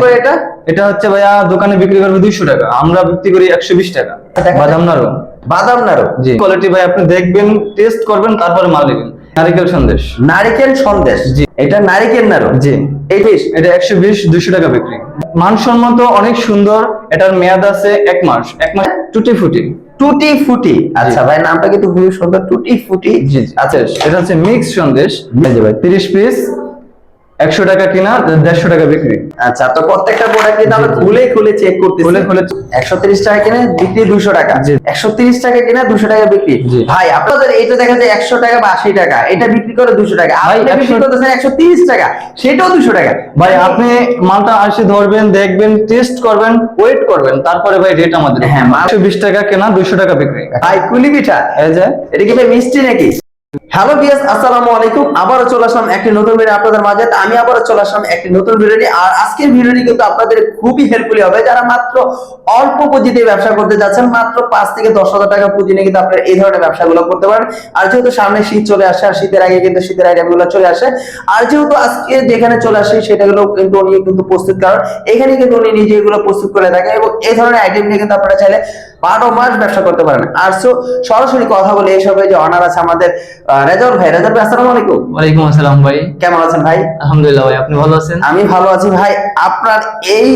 করে এটা? এটা হচ্ছে ভাইয়া দোকানে বিক্রি করবে দুইশো টাকা। আমরা বিক্রি করি একশো বিশ টাকা। বাদাম নাড়ু। বাদাম নাড়ু? জি। কোয়ালিটি ভাই আপনি দেখবেন টেস্ট করবেন তারপরে মাল নেবেন। নারিকেল সন্দেশ। নারিকেল সন্দেশ? জি। এটা নারিকেল নাড়ু? জি। এই এটা একশো বিশ দুইশো টাকা বিক্রি। মানসম্মত অনেক সুন্দর এটার মেয়াদ আছে এক মাস। এক মাস টুটি ফুটি টুটি ফুটি আচ্ছা ভাই নামটা কিন্তু খুবই সুন্দর। টুটি ফুটি জি। আচ্ছা। এটা হচ্ছে মিক্স সন্দেশ। ভাই। তিরিশ পিস একশো টাকা কিনা দেড়শো টাকা বিক্রি। আচ্ছা তো প্রত্যেকটা প্রোডাক্ট কিন্তু আমরা। খুলে খুলে চেক করতেছি। খুলে খুলে একশো তিরিশ টাকা কিনে বিক্রি দুশো টাকা। একশো তিরিশ টাকা কিনে দুশো টাকা বিক্রি। ভাই আপনাদের এটা দেখা যায় একশো টাকা বা আশি টাকা এটা বিক্রি করে দুশো টাকা। আপনি বিক্রি করতেছেন একশো তিরিশ টাকা সেটাও দুশো টাকা। ভাই আপনি মালটা আসে ধরবেন দেখবেন টেস্ট করবেন ওয়েট করবেন তারপরে ভাই রেট আমাদের হ্যাঁ, একশো বিশ টাকা কেনা দুইশো টাকা বিক্রি। ভাই কুলি পিঠা। এটা কি ভাই মিষ্টি নাকি? হ্যালো বিয়াস আসসালামু আলাইকুম। আবারও চলে আসলাম একটি নতুন ভিডিও আপনাদের মাঝে। আমি আবারও চলে আসলাম একটি নতুন ভিডিও আর আজকের ভিডিওটি কিন্তু আপনাদের খুবই হেল্পফুল হবে। যারা মাত্র অল্প পুঁজিতে ব্যবসা করতে যাচ্ছেন, মাত্র পাঁচ থেকে দশ হাজার টাকা পুঁজি নিয়ে কিন্তু আপনারা এই ধরনের ব্যবসাগুলো করতে পারেন। আর যেহেতু সামনে শীত চলে আসে, আর শীতের আগে কিন্তু শীতের আইটেমগুলো চলে আসে, আর যেহেতু আজকে যেখানে চলে আসে সেটাগুলো কিন্তু উনি কিন্তু প্রস্তুত কারণ এখানে কিন্তু উনি নিজে এগুলো প্রস্তুত করে থাকেন এবং এই ধরনের আইটেম নিয়ে কিন্তু আপনারা চাইলে বারো মাস ব্যবসা করতে পারেন। আর সরাসরি কথা বলে এইসবে যে অনার আছে আমাদের রেজাউল ভাই রেজাউল ভাই আসসালামু আলাইকুম। ওয়ালাইকুম আসসালাম ভাই। কেমন আছেন ভাই? আলহামদুলিল্লাহ ভাই আপনি ভালো আছেন? আমি ভালো আছি ভাই। আপনার এই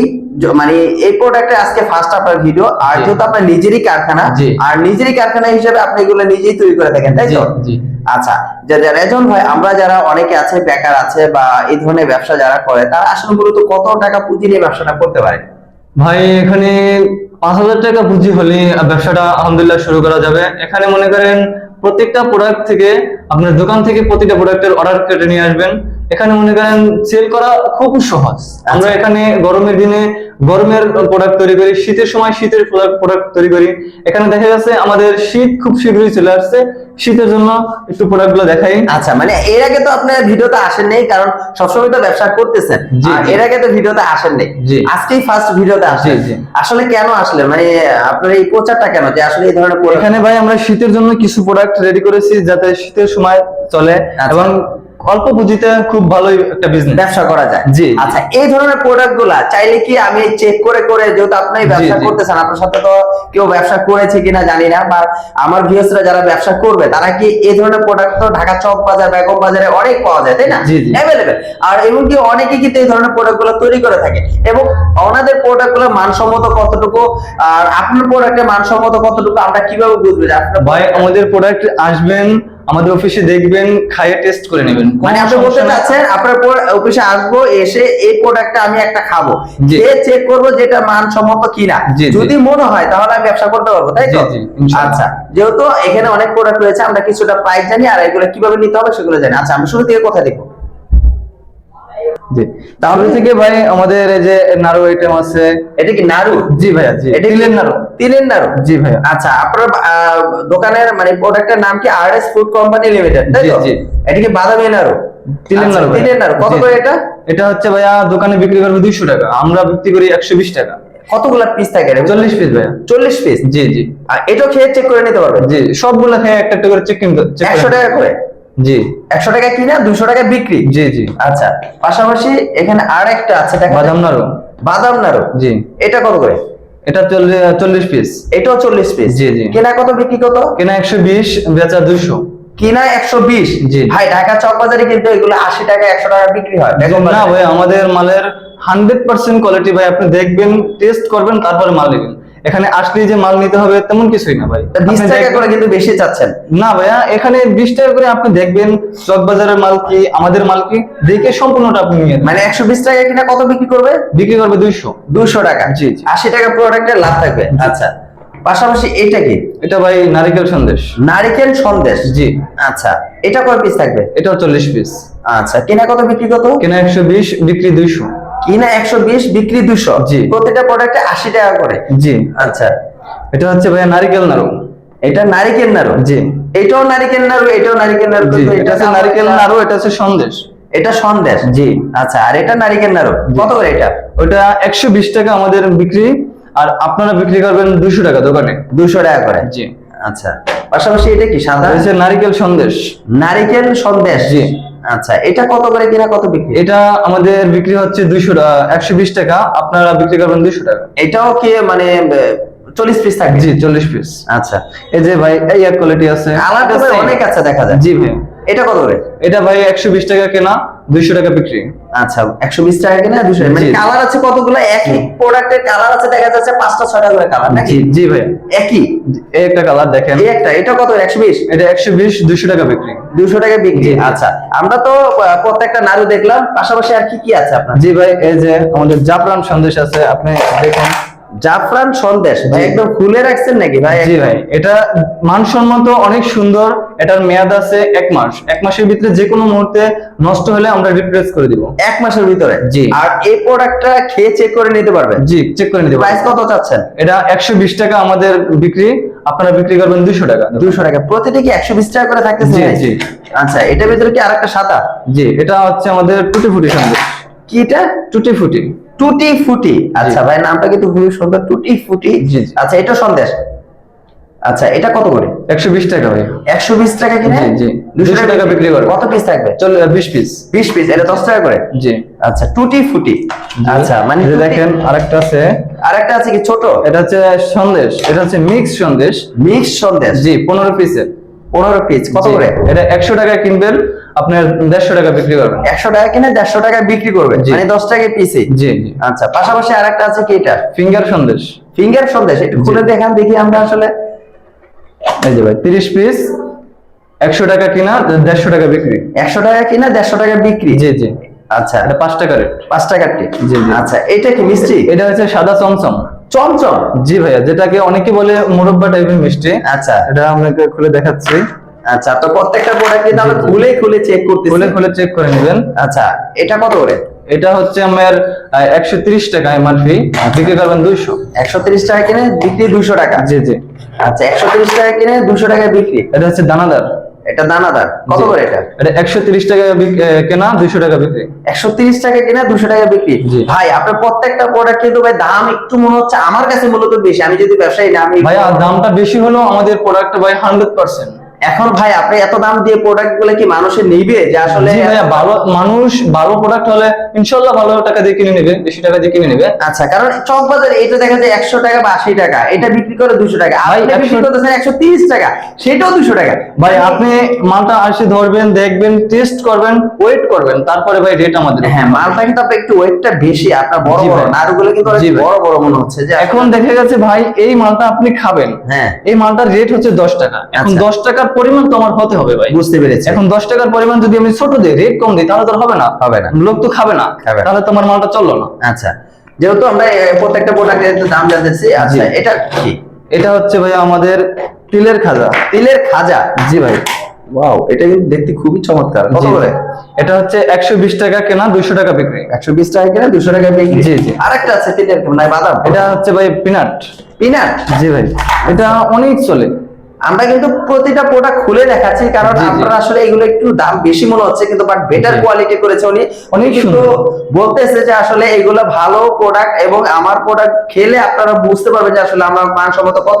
মানে এই প্রোডাক্টে আজকে ফার্স্ট আপনার ভিডিও আর যেহেতু আপনার নিজেরই কারখানা আর নিজেরই কারখানা হিসেবে আপনি এগুলো নিজেই তৈরি করে থাকেন তাই তো? আচ্ছা রেজন ভাই আমরা যারা অনেকে আছে বেকার আছে বা এই ধরনের ব্যবসা যারা করে তারা আসলে মূলত কত টাকা পুঁজি নিয়ে ব্যবসাটা করতে পারে? ভাই এখানে পাঁচ হাজার টাকা পুঁজি হলে ব্যবসাটা আলহামদুলিল্লাহ শুরু করা যাবে। এখানে মনে করেন প্রত্যেকটা প্রোডাক্ট থেকে আপনার দোকান থেকে প্রতিটা প্রোডাক্টের অর্ডার কেটে নিয়ে আসবেন। এখানে মনে করেন সেল করা খুব সহজ। আমরা এখানে গরমের দিনে গরমের প্রোডাক্ট তৈরি করি শীতের সময় শীতের প্রোডাক্ট তৈরি করি। এখানে দেখা যাচ্ছে আমাদের শীত খুব শীঘ্রই চলে আসছে। শীতের জন্য একটু প্রোডাক্টগুলো দেখাই। আচ্ছা মানে এর আগে তো আপনার ভিডিওতে আসেন নেই কারণ সবসময় তো ব্যবসা করতেছেন। এর আগে তো ভিডিওতে আসেন নেই। আজকেই ফার্স্ট ভিডিওতে আসেন। আসলে কেন আসলে মানে আপনার এই প্রচারটা কেন যে আসলে এই ধরনের এখানে ভাই আমরা শীতের জন্য কিছু প্রোডাক্ট রেডি করেছি যাতে শীতের সময় চলে। আচ্ছা। এবং অল্প পুঁজিতে খুব ভালোই একটা বিজনেস ব্যবসা করা যায়। জি। আচ্ছা এই ধরনের প্রোডাক্টগুলা চাইলে কি আমি চেক করে করে যেহেতু আপনি ব্যবসা করতেছেন আপনার সাথে তো কেউ ব্যবসা করেছে কিনা জানি না বা আমার ভিউসরা যারা ব্যবসা করবে তারা কি এই ধরনের প্রোডাক্ট তো ঢাকা চক বাজার বেগম বাজারে অনেক পাওয়া যায় তাই না। অ্যাভেলেবেল আর এমনকি অনেকে কিন্তু এই ধরনের প্রোডাক্টগুলো তৈরি করে থাকে। এবং ওনাদের প্রোডাক্টগুলো মানসম্মত কতটুকু আর আপনার প্রোডাক্টের মানসম্মত কতটুকু আমরা কীভাবে বুঝব যে আপনার ভাই আমাদের প্রোডাক্ট আসবেন আমাদের অফিসে দেখবেন খাইয়ে টেস্ট করে নেবেন। মানে আপনি বলতে চাচ্ছেন আপনার পর অফিসে আসব এসে এই প্রোডাক্টটা আমি একটা খাব। সে চেক করব যেটা মানসম্মত কিনা। যদি মনে হয় তাহলে আমি ব্যবসা করতে পারব তাই তো। আচ্ছা যেহেতু এখানে অনেক প্রোডাক্ট রয়েছে আমরা কিছুটা প্রাইস জানি আর এগুলো কীভাবে নিতে হবে সেগুলো জানি। আচ্ছা আমি শুরু থেকে কোথায় দেখব জি। তাহলে থেকে ভাই আমাদের এই যে নাড়ু আইটেম আছে এটা কি নাড়ু? জি ভাইয়া জি। এটা কি তিলের নাড়ু। তিলের নাড়ু জি ভাইয়া আচ্ছা আপনার দোকানের মানে প্রোডাক্টের নাম কি R S food company limited তাই তো? এটা কি বাদামি নাড়ু তিলের নাড়ু। তিলের নাড়ু কত করে এটা? এটা হচ্ছে ভাইয়া দোকানে বিক্রি করবে দুইশো টাকা। আমরা বিক্রি করি একশো বিশ টাকা। কতগুলা পিস থাকে চল্লিশ পিস ভাইয়া। চল্লিশ পিস জি জি। আর এটাও খেয়ে চেক করে নিতে পারবেন? জি সবগুলো খেয়ে একটা একটা করে চেক কিন্তু একশো টাকা করে? জি। একশো টাকা কিনা দুশো টাকা বিক্রি? জি জি। আচ্ছা পাশাপাশি এখানে আর একটা আছে। বাদাম নাড়ু বাদাম নাড়ু জি। এটা কত করে? এটা চল্লিশ পিস এটাও চল্লিশ পিস জি, জি। কেনা কত বিক্রি কত? কেনা একশো বিশ বেচা দুইশো। কিনা একশো বিশ? জি। ভাই ঢাকা চক বাজারে কিন্তু এগুলো আশি টাকা একশো টাকা বিক্রি হয়। না ভাই। আমাদের মালের হান্ড্রেড পার্সেন্ট কোয়ালিটি ভাই আপনি দেখবেন টেস্ট করবেন তারপরে মাল নেবেন। এখানে আসলেই যে মাল নিতে হবে তেমন কিছুই না ভাই। বিশ টাকা করে কিন্তু বেশি চাচ্ছেন। না ভাইয়া এখানে বিশ টাকা করে আপনি দেখবেন চক বাজারের মাল কি আমাদের মাল কি দেখে সম্পূর্ণটা আপনি নিয়ে মানে একশো বিশ টাকা কিনা কত বিক্রি করবে? বিক্রি করবে দুইশো। দুশো টাকা। জি, জি। আশি টাকা প্রোডাক্টের লাভ থাকবে। আচ্ছা পাশাপাশি এটা কি? এটা ভাই নারিকেল সন্দেশ। নারিকেল সন্দেশ? জি। আচ্ছা এটা কয় পিস থাকবে? এটা চল্লিশ পিস আচ্ছা কেনা কত বিক্রি কত? কেনা একশো বিশ বিক্রি দুইশো। কিনা একশো বিশ বিক্রি দুশো জি। প্রতিটা প্রোডাক্টে আশি টাকা করে। জি। আচ্ছা। এটা হচ্ছে ভাইয়া নারিকেল নাড়ু। এটা নারিকেল নাড়ু? জি। এটাও নারিকেল নাড়ু এটাও নারিকেল নাড়ু এটা হচ্ছে নারিকেল নাড়ু। এটা হচ্ছে সন্দেশ। এটা সন্দেশ? জি। আচ্ছা আর এটা নারিকেল নাড়ু? কত করে এটা? ওটা একশো বিশ টাকা আমাদের বিক্রি আর আপনারা বিক্রি করবেন দুশো টাকা দোকানে। দুশো টাকা করে? জি। আচ্ছা। পাশাপাশি এটা কি সাদা? হচ্ছে নারিকেল সন্দেশ। নারিকেল সন্দেশ। জি। আচ্ছা এটা কত করে কিনা কত বিক্রি? এটা আমাদের বিক্রি হচ্ছে দুইশো একশো বিশ টাকা আপনারা বিক্রি করবেন দুইশো টাকা। এটাও কি মানে চল্লিশ পিস থাকে? জি চল্লিশ পিস আচ্ছা। এই যে ভাই এই এক কোয়ালিটি আছে। আলাদা অনেক আছে দেখা যায়। জি ভাই। এটা কত করে? এটা ভাই একশো বিশ টাকা কেনা দুইশো টাকা বিক্রি। আচ্ছা একশো বিশ টাকা কিনা দুশো মানে কালার আছে কতগুলো? একই প্রোডাক্টের কালার আছে দেখা যাচ্ছে পাঁচটা ছয়টা করে কালার নাকি? জি ভাই। একই? এই একটা কালার দেখেন। এই একটা এটা কত একশো বিশ? এটা একশো বিশ দুইশো টাকা বিক্রি। দুশো টাকা বিক্রি। আচ্ছা। আমরা তো প্রত্যেকটা নাড়ু দেখলাম পাশাপাশি আর কি কি আছে আপনার? জি ভাই এই যে আমাদের জাফরান সন্দেশ আছে আপনি দেখুন। জাফরান সন্দেশ ভাই একদম খুলে রাখছেন নাকি ভাই? জি ভাই এটা মানসম্মত অনেক সুন্দর এটার মেয়াদ আছে এক মাস। এক মাসের ভিতরে যে কোনো মুহূর্তে নষ্ট হলে আমরা রিপ্লেস করে দিব। এক মাসের ভিতরে? জি। আর এই প্রোডাক্টটা খেয়ে চেক করে নিতে পারবেন? জি চেক করে নিতে প্রাইস কত চাচ্ছেন? এটা একশো বিশ টাকা আমাদের বিক্রি আপনারা বিক্রি করবেন দুশো টাকা। দুশো টাকা। প্রতিটি কি একশো বিশ টাকা করে থাকতেছে জি, জি। আচ্ছা এটার ভিতরে কি আরেকটা সাদা? জি এটা হচ্ছে আমাদের টুটি ফুটি সন্দেশ। কি এটা টুটি ফুটি টুটি ফুটি আচ্ছা ভাই নামটা কিন্তু খুবই সুন্দর টুটি ফুটি। আচ্ছা এটা সন্দেশ। আচ্ছা এটা কত করে? একশো বিশ টাকা ভাই। একশো বিশ টাকা কিনে? জি, জি। দুশো 200 টাকা বিক্রি করে। কত পিস থাকবে? চল বিশ পিস বিশ পিস এটা দশ টাকা করে? জি। আচ্ছা টুটি ফুটি আচ্ছা মানে দেখেন আরেকটা আছে। আরেকটা আছে কি ছোট? এটা হচ্ছে সন্দেশ। এটা হচ্ছে মিক্স সন্দেশ। মিক্স সন্দেশ। জি পনেরো পিসের পনেরো পিস কত করে? এটা একশো টাকা কিনবেন। আপনার দেড়শো টাকা বিক্রি করবেন। একশো টাকা কিনে দেড়শো টাকা বিক্রি করবে জি। মানে দশ টাকা পিসে। জি জি। আচ্ছা পাশাপাশি আরেকটা আছে কি এটা? ফিঙ্গার সন্দেশ। ফিঙ্গার সন্দেশ একটু খুলে দেখান দেখি আমরা আসলে। এই যে ভাই তিরিশ পিস একশো টাকা কিনা দেড়শো টাকা বিক্রি। একশো টাকা কিনে দেড়শো টাকা বিক্রি? জি জি। আচ্ছা। এটা পাঁচ টাকা রেট পাঁচ টাকার টি। জি, জি। আচ্ছা এটা কি মিষ্টি? এটা হচ্ছে সাদা চমচম। চমচম? জি ভাইয়া যেটাকে অনেকে বলে মুরব্বা টাইপের মিষ্টি। আচ্ছা। এটা আপনাকে খুলে দেখাচ্ছি। আচ্ছা তো প্রত্যেকটা প্রোডাক্ট কিন্তু আমরা। খুলে খুলে চেক করতেছি। খুলে খুলে চেক করে নেবেন। আচ্ছা এটা কত করে? এটা হচ্ছে আমার একশো তিরিশ টাকা এমআরপি বিক্রি করবেন দুইশো। একশো তিরিশ টাকা কিনে বিক্রি দুশো টাকা? জি জি। আচ্ছা একশো তিরিশ টাকা কিনে দুশো টাকা বিক্রি? এটা হচ্ছে দানাদার। এটা দানাদার। কত করে এটা? এটা একশো তিরিশ টাকা বিক- কেনা দুইশো টাকা বিক্রি। একশো তিরিশ টাকা কিনা দুশো টাকা বিক্রি? ভাই আপনার প্রত্যেকটা প্রোডাক্ট কিন্তু ভাই দাম একটু মনে হচ্ছে আমার কাছে মূলত বেশি। আমি যদি ব্যবসায়ী না আমি ভাইয়া দামটা বেশি হলেও আমাদের প্রোডাক্ট ভাই হান্ড্রেড পার্সেন্ট এখন ভাই আপনি এত দাম দিয়ে প্রোডাক্টগুলো কি মানুষের নিবে? যে আসলে ভালো মানুষ ভালো প্রোডাক্ট হলে ইনশাল্লাহ ভালো টাকা দিয়ে কিনে নেবে বেশি টাকা দিয়ে কিনে নেবে। আচ্ছা কারণ চক বাজারে এটা দেখা যায় একশো টাকা বা আশি টাকা এটা বিক্রি করে দুশো টাকা। আপনি বিক্রি করতেছেন একশো তিরিশ টাকা সেটাও দুশো টাকা। ভাই আপনি মালটা আসে ধরবেন দেখবেন টেস্ট করবেন ওয়েট করবেন তারপরে ভাই রেট আমাদের হ্যাঁ মালটা কিন্তু আপনার একটু ওয়েটটা বেশি আপনার বড় বড়। নাড়ুগুলো কিন্তু। বড় বড় মনে হচ্ছে যে এখন দেখা গেছে ভাই এই মালটা আপনি খাবেন। হ্যাঁ। এই মালটার রেট হচ্ছে দশ টাকা। এখন আচ্ছা। দশ টাকার পরিমাণ তো আমার হতে হবে ভাই। বুঝতে পেরেছি। এখন দশ টাকার পরিমাণ যদি আমি ছোট দিই রেট কম দিই তাহলে তো হবে না। হবে না। লোক তো খাবে না। তাহলে তো আমার মালটা চলল না। আচ্ছা। যেহেতু আমরা প্রত্যেকটা প্রোডাক্টের দাম জানতেছি আচ্ছা এটা কি? এটা হচ্ছে ভাই আমাদের তিলের খাজা। তিলের খাজা? জি ভাই। ওয়াও এটা কিন্তু দেখতে খুবই চমৎকার। কত করে? এটা হচ্ছে একশো বিশ টাকা কেনা দুইশো টাকা বিক্রি। একশো বিশ টাকা কেনা দুশো টাকা বিক্রি? জি, জি। আরেকটা আছে তিলের মানে বাদাম। এটা হচ্ছে ভাই পিনাট। পিনাট? জি ভাই। এটা অনেক চলে। আমরা কিন্তু প্রতিটা প্রোডাক্ট খুলে দেখাচ্ছি কারণ। আপনারা আসলে এগুলো একটু দাম বেশি মনে হচ্ছে কিন্তু বাট বেটার কোয়ালিটি করেছে উনি। অনেক কিন্তু। বলতেছে যে আসলে এগুলো ভালো প্রোডাক্ট এবং আমার প্রোডাক্ট খেলে আপনারা বুঝতে পারবেন যে আসলে আমরা মানসম্মত কত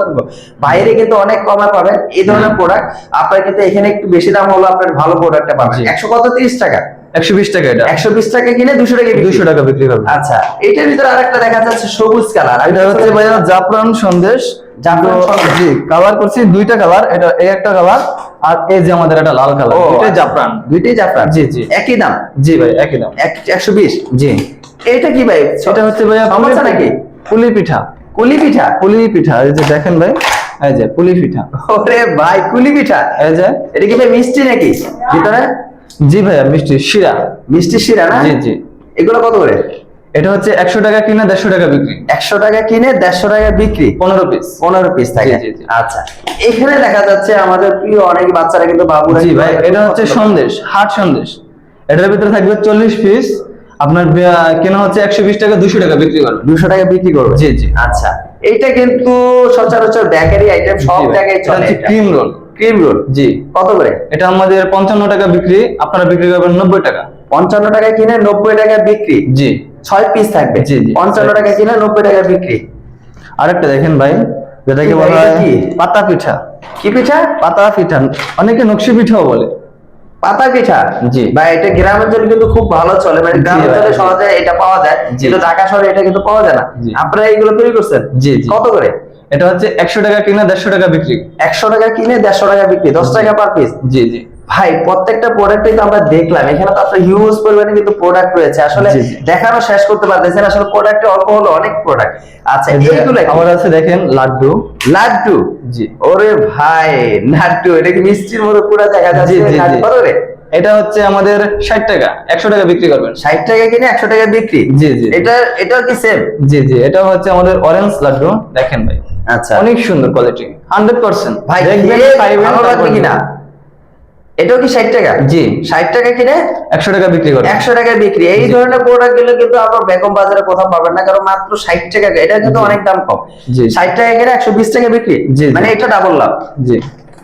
বাইরে কিন্তু অনেক কমে পাবেন এই ধরনের প্রোডাক্ট আপনার কিন্তু এখানে একটু বেশি দাম হলো আপনার ভালো প্রোডাক্টটা পাবেন। একশো কত? তিরিশ টাকা। একশো বিশ টাকা এটা। একশো বিশ টাকা কিনে দুশো টাকা। দুশো টাকা বিক্রি করবে আচ্ছা এটার ভিতরে আরেকটা দেখা যাচ্ছে সবুজ কালার। এটা হচ্ছে জাফরান সন্দেশ। জি কালার করছি দুইটা কালার এটা এই একটা কালার আর এই যে আমাদের লাল কালার ও জাফরান। দুইটাই জাফরান। জি, জি। একই দাম? জি ভাই একই দাম। এক একশো বিশ? জি। এটা কি ভাই? এটা হচ্ছে সমস্যা নাকি পুলি পিঠা। কুলি পিঠা? পুলি পিঠা এই যে দেখেন ভাই এই যে পুলি পিঠা। ওরে ভাই কুলি পিঠা? এই যে। এটা কি ভাই মিষ্টি নাকি? ভিতরে? জি ভাইয়া মিষ্টি শিরা। মিষ্টি শিরা না? জি জি। এগুলো কত করে? এটা হচ্ছে একশো টাকা কিনা দেড়শো টাকা বিক্রি। একশো টাকা কিনে দেড়শো টাকা বিক্রি? পনেরো পিস পনেরো পিস থাকে। আচ্ছা। এখানে দেখা যাচ্ছে আমাদের প্রিয় অনেক বাচ্চারা কিন্তু বাবুরা ভাই এটা হচ্ছে সন্দেশ হাট সন্দেশ। এটার ভিতরে থাকবে চল্লিশ পিস আপনার কেনা হচ্ছে একশো বিশ টাকা দুশো টাকা বিক্রি করবে। দুশো টাকা বিক্রি করবে। জি জি। আচ্ছা। এটা কিন্তু সচরাচর বেকারি আইটেম সব জায়গায় চলে। ক্রিম রোল ক্রিম রোল জি। কত করে? এটা আমাদের পঞ্চান্ন টাকা বিক্রি আপনারা বিক্রি করবেন নব্বই টাকা। পঞ্চান্ন টাকা কিনে নব্বই টাকা বিক্রি? জি। ছয় পিস থাকবে। পঞ্চান্ন টাকা কিনে নব্বই টাকা বিক্রি। আরেকটা দেখেন ভাই যেটাকে বলা হয় কি? পাতা পিঠা। কি পিঠা? পাতা পিঠা। অনেকে নকশি পিঠাও বলে। পাতা পিঠা? জি। বা এটা গ্রাম অঞ্চলে কিন্তু খুব ভালো চলে। মানে গ্রাম অঞ্চলে সহজে এটা পাওয়া যায়। কিন্তু ঢাকা শহরে এটা কিন্তু পাওয়া যায় না। আপনারা এইগুলো তৈরি করছেন? জি, জি। কত করে? এটা হচ্ছে একশো টাকা কিনে দেড়শো টাকা বিক্রি। একশো টাকা কিনে দেড়শো টাকা বিক্রি। দশ টাকা পার পিস জি জি। ভাই প্রত্যেকটা প্রোডাক্টই তো আমরা দেখলাম। এখানে তো আপনার হিউজ পরিমাণে কিন্তু প্রোডাক্ট রয়েছে। আসলে। দেখানো শেষ করতে পারতেছেন আসলে প্রোডাক্ট অল্প হলো অনেক প্রোডাক্ট আচ্ছা এইগুলো? আমার আছে দেখেন লাড্ডু। লাড্ডু? জি। ওরে ভাই লাড্ডু এটা কি মিষ্টির মতো পুরো দেখা যাচ্ছে? কত রে। এটা হচ্ছে আমাদের ষাট টাকা একশো টাকা বিক্রি করবেন। ষাট টাকা কিনে একশো টাকা বিক্রি? জি, জি। এটা এটাও কি সেম জি জি এটা হচ্ছে আমাদের অরেঞ্জ লাড্ডু। দেখেন ভাই। আচ্ছা। অনেক সুন্দর কোয়ালিটি হান্ড্রেড পার্সেন্ট ভাই দেখবেন খাইবেন ভালো লাগবে কিনা? এটাও কি ষাট টাকা? জি। ষাট টাকা কিনে একশো টাকা বিক্রি করে একশো টাকায় বিক্রি। এই ধরনের প্রোডাক্টগুলো কিন্তু আপনার বেগম বাজারে কোথাও পাবেন না কারণ মাত্র ষাট টাকা। এটা কিন্তু অনেক দাম কম। জি। ষাট টাকা কিনে একশো বিশ টাকা বিক্রি। জি। মানে এটা ডাবল লাভ। জি।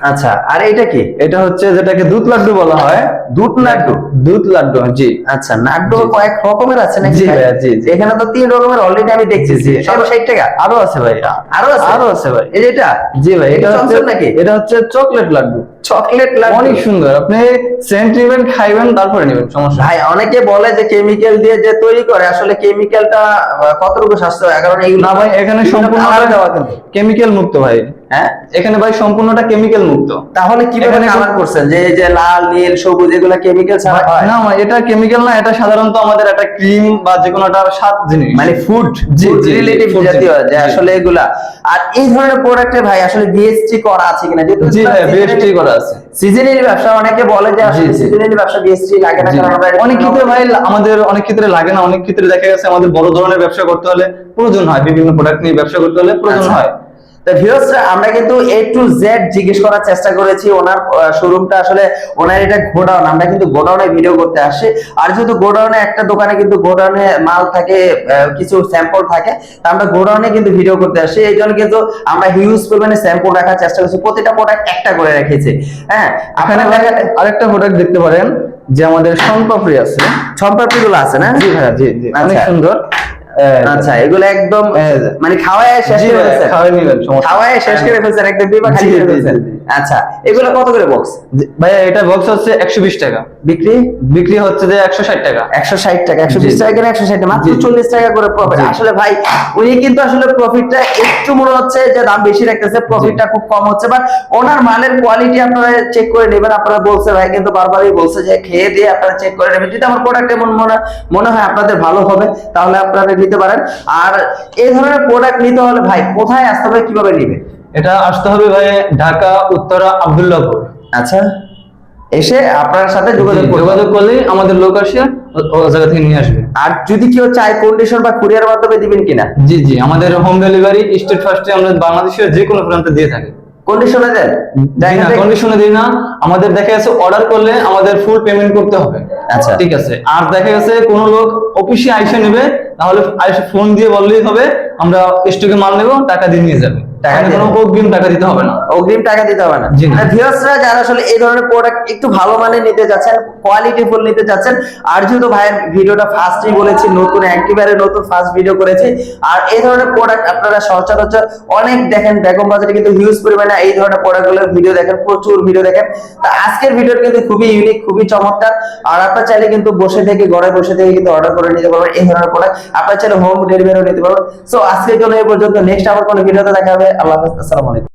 আচ্ছা আর এটা কি? এটা হচ্ছে যেটাকে দুধ লাড্ডু বলা হয়। দুধ লাড্ডু? দুধ লাড্ডু জি। আচ্ছা নাড্ডু জি। কয়েক রকমের আছে নাকি জি ভাইয়া, জি, জি। এখানে তো তিন রকমের অলরেডি আমি দেখছি জি। সব ষাট টাকা? আরও আছে ভাই আরও আছে? আরও আছে ভাই। এই যে এটা? জি ভাই এটা এটা হচ্ছে নাকি? এটা হচ্ছে চকলেট লাড্ডু। চকলেট লাগবে। অনেক সুন্দর। আপনি সেন্ট নেবেন খাইবেন তারপরে নেবেন সমস্যা ভাই অনেকে বলে যে কেমিক্যাল দিয়ে যে তৈরি করে আসলে কেমিক্যালটা কতটুকু স্বাস্থ্য কারণ এইগুলো না ভাই এখানে সম্পূর্ণ কেমিক্যাল মুক্ত ভাই। হ্যাঁ? এখানে ভাই সম্পূর্ণটা কেমিক্যাল মুক্ত। তাহলে কীভাবে কালার করছেন? যে এই যে লাল নীল সবুজ এগুলো কেমিক্যাল ছাড়া হয়? না এটা কেমিক্যাল না এটা সাধারণত আমাদের একটা ক্রিম বা যে কোনো একটা স্বাদ জিনিস। মানে ফুড রিলেটিভ জাতীয় যে আসলে এগুলা। আর এই ধরনের প্রোডাক্টে ভাই আসলে বিএসটি করা আছে কিনা? যেহেতু জি ভাই বিএসটি করা আছে। সিজনারি ব্যবসা অনেকে বলে যে আসলে জি। ব্যবসা বিএসটি লাগে না কারণ আমরা অনেক ক্ষেত্রে ভাই আমাদের অনেক ক্ষেত্রে লাগে না। অনেক ক্ষেত্রে দেখা গেছে আমাদের বড় ধরনের ব্যবসা করতে হলে প্রয়োজন হয়। বিভিন্ন প্রোডাক্ট নিয়ে ব্যবসা করতে হলে প্রয়োজন আচ্ছা। হয়। তা ভিউয়ার্সরা আমরা কিন্তু এ টু জেড জিজ্ঞেস করার চেষ্টা করেছি। ওনার শোরুমটা আসলে ওনার এটা গোডাউন। আমরা কিন্তু গোডাউনে ভিডিও করতে আসি। আর যেহেতু গোডাউনে একটা দোকানে কিন্তু গোডাউনে মাল থাকে কিছু স্যাম্পল থাকে তা আমরা গোডাউনে কিন্তু ভিডিও করতে আসি। এই জন্য কিন্তু আমরা হিউজ পরিমাণে স্যাম্পল রাখার চেষ্টা করছি। প্রতিটা প্রোডাক্ট একটা করে রেখেছি। হ্যাঁ এখানে আরেকটা প্রোডাক্ট দেখতে পারেন যে আমাদের সম্পাপড়ি আছে। সম্পাপড়ি গুলো আছে না? জি ভাইয়া জি জি। অনেক আচ্ছা। সুন্দর। আচ্ছা এগুলো একদম মানে খাওয়ায় শেষ করে ফেলছেন। খাওয়ায় শেষ করে ফেলছেন একদম খালি করে ফেলছেন। আচ্ছা এগুলো কত করে বক্স জি, ভাইয়া এটা বক্স হচ্ছে একশো বিশ টাকা। বিক্রি? বিক্রি হচ্ছে যে একশো ষাট টাকা। একশো ষাট টাকা একশো বিশ জি। টাকা কিনে একশো ষাট মাত্র জি। চল্লিশ টাকা করে প্রফিট আসলে ভাই উনি কিন্তু আসলে প্রফিটটা একটু মনে হচ্ছে যে দাম বেশি রাখতেছে প্রফিটটা খুব কম হচ্ছে। বাট ওনার মালের কোয়ালিটি আপনারা চেক করে নেবেন। আপনারা বলছে ভাই কিন্তু বারবারই বলছে যে খেয়ে দিয়ে আপনারা চেক করে নেবেন। যদি আমার প্রোডাক্ট এমন মনে মনে হয় আপনাদের ভালো হবে তাহলে আপনারা নিতে পারেন। আর এই ধরনের প্রোডাক্ট নিতে হলে ভাই কোথায় আসতে হবে কীভাবে নিবে এটা আসতে হবে ভাই ঢাকা উত্তরা আবদুল্লাহপুর। আচ্ছা। এসে আপনার সাথে যোগাযোগ যোগাযোগ করলেই আমাদের লোক আসে জায়গা থেকে নিয়ে আসবে। আর যদি কেউ চায় কন্ডিশন বা কুরিয়ার মাধ্যমে দিবেন কিনা? জি জি আমাদের হোম ডেলিভারি স্টেট ফার্স্টে আমরা বাংলাদেশের যে কোনো প্রান্তে দিয়ে থাকি। কন্ডিশনে দেন না কন্ডিশনে দেই না আমাদের দেখা গেছে অর্ডার করলে আমাদের ফুল পেমেন্ট করতে হবে। আচ্ছা। ঠিক আছে? আর দেখা গেছে কোন লোক অফিসে আইসে নেবে তাহলে আইসে ফোন দিয়ে বললেই হবে আমরা স্টকে মাল নেব টাকা দিয়ে নিয়ে যাবে। টাকা টাকা দিয়ে কোনো অগ্রিম টাকা দিতে হবে না। অগ্রিম টাকা দিতে হবে না। ভিউয়ার্সরা যারা আসলে এই ধরনের প্রোডাক্ট একটু ভালো মানের নিতে যাচ্ছেন কোয়ালিটি ফুল নিতে যাচ্ছেন আর যেহেতু ভাইয়ের ভিডিওটা ফার্স্টই বলেছি নতুন একেবারে নতুন ফার্স্ট ভিডিও করেছি। আর এই ধরনের প্রোডাক্ট আপনারা সচরাচর অনেক দেখেন বেগম বাজারে কিন্তু হিউজ পরিমাণে এই ধরনের ভিডিও দেখেন প্রচুর ভিডিও দেখেন। তা আজকের ভিডিওটা কিন্তু খুবই ইউনিক খুবই চমৎকার। আর আপনার চাইলে কিন্তু বসে থেকে ঘরে বসে থেকে কিন্তু অর্ডার করে নিতে পারবেন এই ধরনের প্রোডাক্ট আপনার চাইলে হোম ডেলিভারিও নিতে পারবেন। সো আজকের জন্য এই পর্যন্ত। নেক্সট আবার কোনো ভিডিওতে দেখা হবে। আল্লাহ হাফেজ